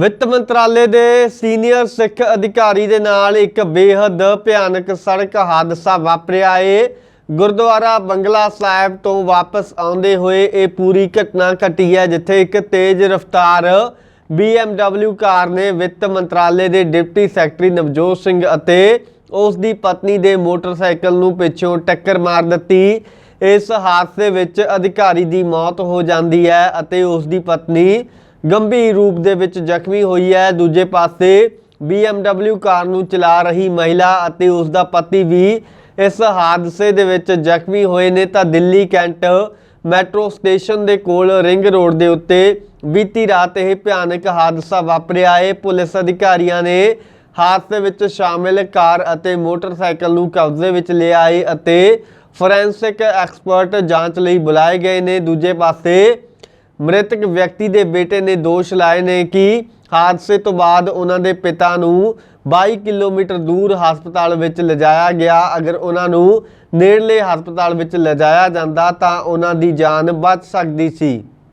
ਵਿੱਤ ਮੰਤਰਾਲੇ ਦੇ ਸੀਨੀਅਰ ਸਿੱਖ ਅਧਿਕਾਰੀ ਦੇ ਨਾਲ ਇੱਕ ਬੇਹੱਦ ਭਿਆਨਕ ਸੜਕ ਹਾਦਸਾ ਵਾਪਰਿਆ ਏ। ਗੁਰਦੁਆਰਾ ਬੰਗਲਾ ਸਾਹਿਬ ਤੋਂ ਵਾਪਸ ਆਉਂਦੇ ਹੋਏ ਇਹ ਪੂਰੀ ਘਟਨਾ ਘਟੀ ਹੈ, ਜਿੱਥੇ ਇੱਕ ਤੇਜ਼ ਰਫ਼ਤਾਰ BMW ਕਾਰ ਨੇ ਵਿੱਤ ਮੰਤਰਾਲੇ ਦੇ ਡਿਪਟੀ ਸੈਕਟਰੀ ਨਵਜੋਤ ਸਿੰਘ ਅਤੇ ਉਸ ਦੀ ਪਤਨੀ ਦੇ ਮੋਟਰਸਾਈਕਲ ਨੂੰ ਪਿੱਛੋਂ ਟੱਕਰ ਮਾਰ ਦਿੱਤੀ। ਇਸ ਹਾਦਸੇ ਵਿੱਚ ਅਧਿਕਾਰੀ ਦੀ ਮੌਤ ਹੋ ਜਾਂਦੀ ਹੈ ਅਤੇ ਉਸ ਦੀ ਪਤਨੀ ਗੰਭੀਰ ਰੂਪ ਦੇ ਵਿੱਚ ਜ਼ਖਮੀ ਹੋਈ ਹੈ। ਦੂਜੇ ਪਾਸੇ BMW ਕਾਰ ਨੂੰ ਚਲਾ ਰਹੀ ਮਹਿਲਾ ਅਤੇ ਉਸ ਦਾ ਪਤੀ ਵੀ ਇਸ ਹਾਦਸੇ ਦੇ ਵਿੱਚ ਜ਼ਖਮੀ ਹੋਏ ਨੇ। ਤਾਂ ਦਿੱਲੀ ਕੈਂਟ ਮੈਟਰੋ ਸਟੇਸ਼ਨ ਦੇ ਕੋਲ ਰਿੰਗ ਰੋਡ ਦੇ ਉੱਤੇ ਬੀਤੀ ਰਾਤ ਇਹ ਭਿਆਨਕ ਹਾਦਸਾ ਵਾਪਰਿਆ। ਹੈ ਪੁਲਿਸ ਅਧਿਕਾਰੀਆਂ ਨੇ ਹਾਦਸੇ ਵਿੱਚ ਸ਼ਾਮਿਲ ਕਾਰ ਅਤੇ ਮੋਟਰਸਾਈਕਲ ਨੂੰ ਕਬਜ਼ੇ ਵਿੱਚ ਲਿਆ ਹੈ ਅਤੇ ਫੋਰੈਂਸਿਕ ਐਕਸਪਰਟ ਜਾਂਚ ਲਈ ਬੁਲਾਏ ਗਏ ਨੇ। ਦੂਜੇ ਪਾਸੇ ਮ੍ਰਿਤਕ ਵਿਅਕਤੀ ਦੇ ਬੇਟੇ ਨੇ ਦੋਸ਼ ਲਾਏ ਨੇ ਕਿ ਹਾਦਸੇ ਤੋਂ ਬਾਅਦ ਉਹਨਾਂ ਦੇ ਪਿਤਾ ਨੂੰ 22 ਕਿਲੋਮੀਟਰ ਦੂਰ ਹਸਪਤਾਲ ਵਿੱਚ ਲਿਜਾਇਆ ਗਿਆ। ਅਗਰ ਉਹਨਾਂ ਨੂੰ ਨੇੜਲੇ ਹਸਪਤਾਲ ਵਿੱਚ ਲਿਜਾਇਆ ਜਾਂਦਾ ਤਾਂ ਉਹਨਾਂ ਦੀ ਜਾਨ ਬਚ ਸਕਦੀ ਸੀ।